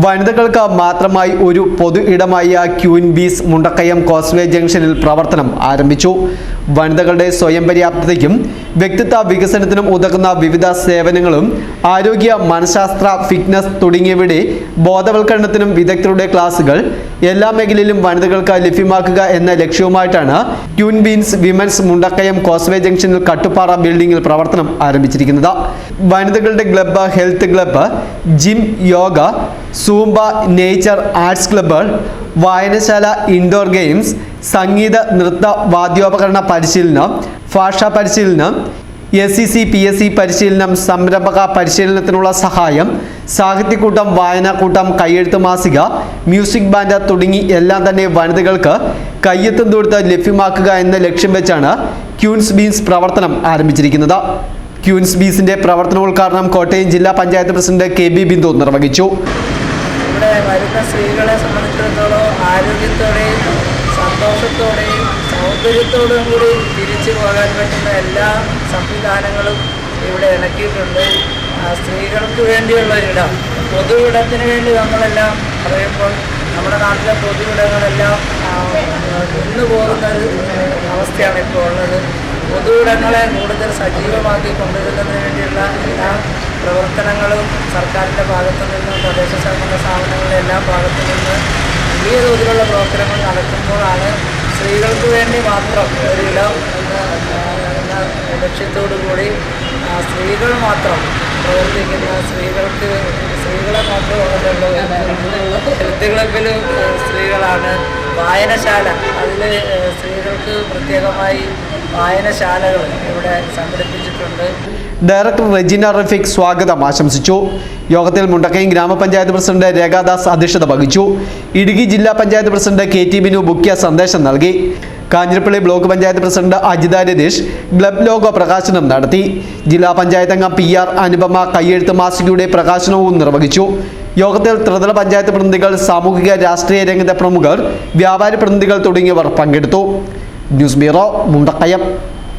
വനിതകൾക്ക് മാത്രമായി ഒരു പൊതു ഇടമായ ക്യൂൻ ബീസ് മുണ്ടക്കയം കോസ്വേ ജംഗ്ഷനിൽ പ്രവർത്തനം ആരംഭിച്ചു. വനിതകളുടെ സ്വയം പര്യാപ്തതയ്ക്കും വ്യക്തിത്വ വികസനത്തിനും ഉതകുന്ന വിവിധ സേവനങ്ങളും ആരോഗ്യ മനഃശാസ്ത്ര ഫിറ്റ്നസ് തുടങ്ങിയവയുടെ ബോധവൽക്കരണത്തിനും വിദഗ്ധരുടെ ക്ലാസുകൾ എല്ലാ മേഖലയിലും വനിതകൾക്ക് ലഭ്യമാക്കുക എന്ന ലക്ഷ്യവുമായിട്ടാണ് Queen Bees women's Mundakayam causeway ജംഗ്ഷനിൽ കട്ടുപ്പാറ ബിൽഡിംഗിൽ പ്രവർത്തനം ആരംഭിച്ചിരിക്കുന്നത്. വനിതകളുടെ club health club gym yoga zumba nature arts club വായനശാല ഇൻഡോർ ഗെയിംസ് സംഗീത നൃത്ത വാദ്യോപകരണ പരിശീലനം ഭാഷാ പരിശീലനം S C C P S C പരിശീലനം സംരംഭക പരിശീലനത്തിനുള്ള സഹായം സാഹിത്യക്കൂട്ടം വായനാക്കൂട്ടം കയ്യെഴുത്ത് മാസിക മ്യൂസിക് ബാൻഡ് തുടങ്ങി എല്ലാം തന്നെ വനിതകൾക്ക് കയ്യെത്തും ദൂരത്ത് ലഭ്യമാക്കുക എന്ന ലക്ഷ്യം വെച്ചാണ് ക്യൂൻസ് ബീൻസ് പ്രവർത്തനം ആരംഭിച്ചിരിക്കുന്നത്. ക്യൂൻസ് ബീസിന്റെ പ്രവർത്തനോദ്ഘാടനം കോട്ടയം ജില്ലാ panchayat president K B Bindu നിർവഹിച്ചു. ഇവിടെ വരുന്ന സ്ത്രീകളെ സംബന്ധിച്ചിടത്തോളം ആരോഗ്യത്തോടെയും സന്തോഷത്തോടെയും സൗന്ദര്യത്തോടും കൂടി തിരിച്ചു പോകാൻ പറ്റുന്ന എല്ലാ സംവിധാനങ്ങളും ഇവിടെ ഇണക്കിയിട്ടുണ്ട് സ്ത്രീകൾക്ക് വേണ്ടിയുള്ള പൊതു ഇടത്തിന് വേണ്ടി നമ്മളെല്ലാം പറയുമ്പോൾ നമ്മുടെ നാട്ടിലെ പൊതു ഇടങ്ങളെല്ലാം ആ, നിന്നു പോകുന്ന ഒരു അവസ്ഥയാണ് ഇപ്പോൾ ഉള്ളത്. പൊതു ഇടങ്ങളെ കൂടുതൽ സജീവമാക്കി കൊണ്ടുവരുന്നതിന് വേണ്ടിയുള്ള എല്ലാ പ്രവർത്തനങ്ങളും സർക്കാരിന്റെ ഭാഗത്തു നിന്നും പ്രദേശ സ്വയംഭരണ സ്ഥാപനങ്ങളുടെ എല്ലാ ഭാഗത്തു നിന്ന് വലിയ തോതിലുള്ള പ്രവർത്തനങ്ങൾ നടക്കുമ്പോഴാണ് സ്ത്രീകൾക്ക് വേണ്ടി മാത്രം ഒരു ഇടം എന്ന ലക്ഷ്യത്തോടു കൂടി സ്ത്രീകൾ മാത്രം പ്രവർത്തിക്കുന്ന സ്ത്രീകൾക്ക് സ്ത്രീകളെ മാത്രമുള്ളൂ ഹെൽത്ത് ക്ലബിലും സ്ത്രീകളാണ് വായനശാല. അതിൽ സ്ത്രീകൾക്ക് പ്രത്യേകമായി വായനശാലകൾ ഇവിടെ സംഘടിപ്പിച്ചിട്ടുണ്ട്. ഡയറക്ടർ റെജിന റഫീഖ് സ്വാഗതം ആശംസിച്ചു. യോഗത്തിൽ മുണ്ടക്കയം ഗ്രാമപഞ്ചായത്ത് പ്രസിഡന്റ് രേഖാദാസ് അധ്യക്ഷത വഹിച്ചു. ഇടുക്കി ജില്ലാ panchayat president K T Binu മുഖ്യ സന്ദേശം നൽകി. Kanjirappally block panchayat president Ajitha Ratheesh club logo പ്രകാശനം നടത്തി. ജില്ലാ പഞ്ചായത്ത് അംഗം പി ആർ അനുപമ കയ്യെഴുത്ത് മാസികയുടെ പ്രകാശനവും നിർവഹിച്ചു. യോഗത്തിൽ ത്രിതല പഞ്ചായത്ത് പ്രതിനിധികൾ സാമൂഹിക രാഷ്ട്രീയ രംഗത്തെ പ്രമുഖർ വ്യാപാരി പ്രതിനിധികൾ തുടങ്ങിയവർ പങ്കെടുത്തു. News bureau Mundakayam.